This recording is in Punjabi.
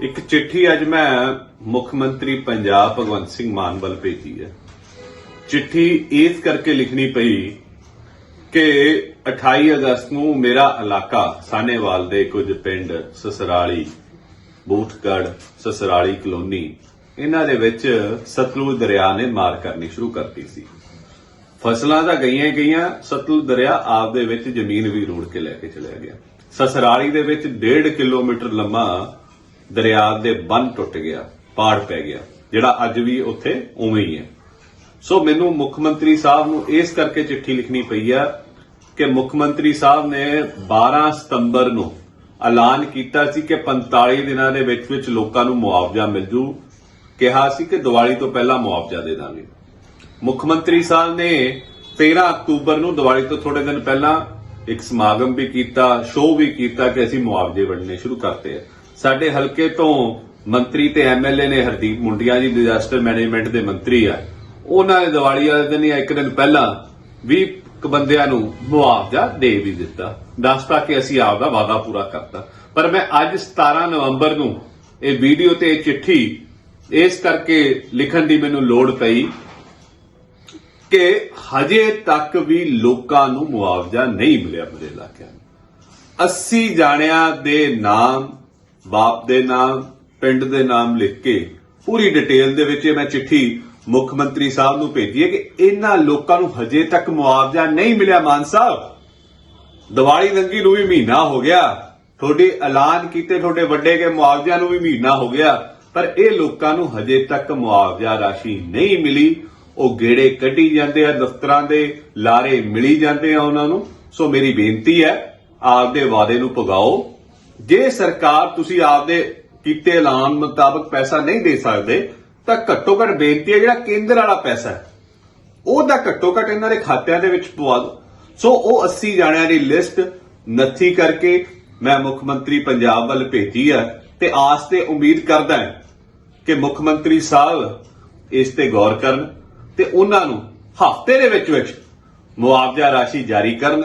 ਇੱਕ ਚਿੱਠੀ ਅੱਜ ਮੈਂ ਮੁੱਖ ਮੰਤਰੀ ਪੰਜਾਬ ਭਗਵੰਤ ਸਿੰਘ ਮਾਨ ਵੱਲ ਭੇਜੀ ਹੈ। ਚਿੱਠੀ ਇਸ ਕਰਕੇ ਲਿਖਣੀ ਪਈ ਕਿ 28 ਅਗਸਤ ਨੂੰ ਮੇਰਾ ਇਲਾਕਾ ਸਾਨੇਵਾਲ ਦੇ ਕੁਝ ਪਿੰਡ ਸਸਰਾਲੀ ਬੂਥਗੜ ਸਸਰਾਲੀ ਕਲੋਨੀ, ਇਹਨਾਂ ਦੇ ਵਿੱਚ ਸਤਲੁਜ ਦਰਿਆ ਨੇ ਮਾਰ ਕਰਨੀ ਸ਼ੁਰੂ ਕਰਤੀ ਸੀ। ਫਸਲਾਂ ਤਾਂ ਗਈਆਂ ਗਈਆਂ, ਸਤਲੁਜ ਦਰਿਆ ਆਪ ਦੇ ਵਿੱਚ ਜ਼ਮੀਨ ਵੀ ਰੋੜ ਕੇ ਲੈ ਕੇ ਚਲਿਆ ਗਿਆ। ਸਸਰਾਲੀ ਦੇ ਵਿੱਚ 1.5 ਕਿਲੋਮੀਟਰ ਲੰਮਾ ਦਰਿਆ ਦੇ ਬੰਨ ਟੁੱਟ ਗਿਆ, ਪਾੜ ਪੈ ਗਿਆ, ਜਿਹੜਾ ਅੱਜ ਵੀ ਉੱਥੇ ਉਵੇਂ ਹੀ ਹੈ। ਸੋ ਮੈਨੂੰ ਮੁੱਖ ਮੰਤਰੀ ਸਾਹਿਬ ਨੂੰ ਇਸ ਕਰਕੇ ਚਿੱਠੀ ਲਿਖਣੀ ਪਈ ਆ ਕਿ ਮੁੱਖ ਮੰਤਰੀ ਸਾਹਿਬ ਨੇ 12 ਸਤੰਬਰ ਨੂੰ ਐਲਾਨ ਕੀਤਾ ਸੀ ਕਿ 45 ਦਿਨਾਂ ਦੇ ਵਿੱਚ ਵਿੱਚ ਲੋਕਾਂ ਨੂੰ ਮੁਆਵਜ਼ਾ ਮਿਲ ਜੂ। ਕਿਹਾ ਸੀ ਕਿ ਦੀਵਾਲੀ ਤੋਂ ਪਹਿਲਾਂ ਮੁਆਵਜ਼ਾ ਦੇ ਦਾਂਗੇ। ਮੁੱਖ ਮੰਤਰੀ ਸਾਹਿਬ ਨੇ 13 ਅਕਤੂਬਰ ਨੂੰ ਦੀਵਾਲੀ ਤੋਂ ਥੋੜੇ ਦਿਨ ਪਹਿਲਾਂ ਇੱਕ ਸਮਾਗਮ ਵੀ ਕੀਤਾ, ਸ਼ੋਅ ਵੀ ਕੀਤਾ ਕਿ ਅਸੀਂ ਮੁਆਵਜ਼ੇ ਵੰਡਣੇ ਸ਼ੁਰੂ ਕਰਤੇ ਆ। ਸਾਡੇ ਹਲਕੇ ਤੋਂ ਮੰਤਰੀ ਤੇ ਐਮਐਲਏ ਨੇ ਹਰਦੀਪ ਮੁੰਡੀਆਂ ਜੀ ਡਿਜ਼ਾਸਟਰ ਮੈਨੇਜਮੈਂਟ ਦੇ ਮੰਤਰੀ ਆ। ਉਹਨਾਂ ਨੇ ਦੀਵਾਲੀ ਵਾਲੇ ਦਿਨ ਜਾਂ ਇੱਕ ਦਿਨ ਪਹਿਲਾਂ 20 ਕੁ ਬੰਦਿਆਂ ਨੂੰ ਮੁਆਵਜ਼ਾ ਦੇ ਵੀ ਦਿੱਤਾ। ਦੱਸਤਾ ਕਿ ਅਸੀਂ ਆਪ ਦਾ ਵਾਅਦਾ ਪੂਰਾ ਕਰਤਾ। ਪਰ ਮੈਂ ਅੱਜ 17 ਨਵੰਬਰ ਨੂੰ ਇਹ ਵੀਡੀਓ ਤੇ ਇਹ ਚਿੱਠੀ ਇਸ ਕਰਕੇ ਲਿਖਣ ਦੀ ਮੈਨੂੰ ਲੋੜ ਪਈ ਕਿ ਹਜੇ ਤੱਕ ਵੀ ਲੋਕਾਂ ਨੂੰ ਮੁਆਵਜ਼ਾ ਨਹੀਂ ਮਿਲਿਆ ਮੇਰੇ ਇਲਾਕਿਆਂ ਨੂੰ। 80 ਜਾਣਿਆਂ ਦੇ ਨਾਮ ਬਾਪ ਦੇ ਨਾਮ, ਪਿੰਡ ਦੇ ਨਾਮ ਲਿਖ ਕੇ ਪੂਰੀ ਡਿਟੇਲ ਦੇ ਵਿੱਚ ਇਹ ਮੈਂ ਚਿੱਠੀ ਮੁੱਖ ਮੰਤਰੀ ਸਾਹਿਬ ਨੂੰ ਭੇਜੀ ਹੈ ਕਿ ਇਹਨਾਂ ਲੋਕਾਂ ਨੂੰ ਹਜੇ ਤੱਕ ਮੁਆਵਜ਼ਾ ਨਹੀਂ ਮਿਲਿਆ ਮਾਨ ਸਾਹਿਬ। ਦੀਵਾਲੀ ਲੰਗੀ ਨੂੰ ਵੀ ਮਹੀਨਾ ਹੋ ਗਿਆ। ਤੁਹਾਡੇ ਐਲਾਨ ਕੀਤੇ ਤੁਹਾਡੇ ਵੱਡੇ ਕੇ ਮੁਆਵਜ਼ਿਆਂ ਨੂੰ ਵੀ ਮਹੀਨਾ ਹੋ ਗਿਆ। ਪਰ ਇਹ ਲੋਕਾਂ ਨੂੰ ਹਜੇ ਤੱਕ ਮੁਆਵਜ਼ਾ ਰਾਸ਼ੀ ਨਹੀਂ ਮਿਲੀ। ਉਹ ਗੇੜੇ ਕੱਢੀ ਜਾਂਦੇ ਆ, ਦਫ਼ਤਰਾਂ ਦੇ ਲਾਰੇ ਮਿਲੀ ਜਾਂਦੇ ਆ ਉਹਨਾਂ ਨੂੰ। ਸੋ ਮੇਰੀ ਬੇਨਤੀ ਹੈ, ਆਪਦੇ ਵਾਅਦੇ ਨੂੰ ਪੁਗਾਓ ਜੇ ਸਰਕਾਰ ਤੁਸੀਂ ਆਪਦੇ ਕੀਤੇ ਐਲਾਨ ਮੁਤਾਬਕ ਪੈਸਾ ਨਹੀਂ ਦੇ ਸਕਦੇ, ਤਾਂ ਘੱਟੋ ਘੱਟ ਬੇਨਤੀ ਹੈ ਜਿਹੜਾ ਕੇਂਦਰ ਵਾਲਾ ਪੈਸਾ ਹੈ, ਉਹਦਾ ਘੱਟੋ ਘੱਟ ਇਹਨਾਂ ਦੇ ਖਾਤਿਆਂ ਦੇ ਵਿੱਚ ਪਵਾ ਦਿਓ। ਸੋ ਉਹ 80 ਜਾਣਿਆਂ ਦੀ ਲਿਸਟ ਨੱਥੀ ਕਰਕੇ ਮੈਂ ਮੁੱਖ ਮੰਤਰੀ ਪੰਜਾਬ ਵੱਲ ਭੇਜੀ ਹੈ ਤੇ ਆਸ ਤੇ ਉਮੀਦ ਕਰਦਾ ਹਾਂ ਕਿ ਮੁੱਖ ਮੰਤਰੀ ਸਾਹਿਬ ਇਸ ਤੇ ਗੌਰ ਕਰਨ ਤੇ ਉਹਨਾਂ ਨੂੰ ਹਫ਼ਤੇ ਦੇ ਵਿੱਚ ਵਿੱਚ ਮੁਆਵਜ਼ਾ ਰਾਸ਼ੀ ਜਾਰੀ ਕਰਨ।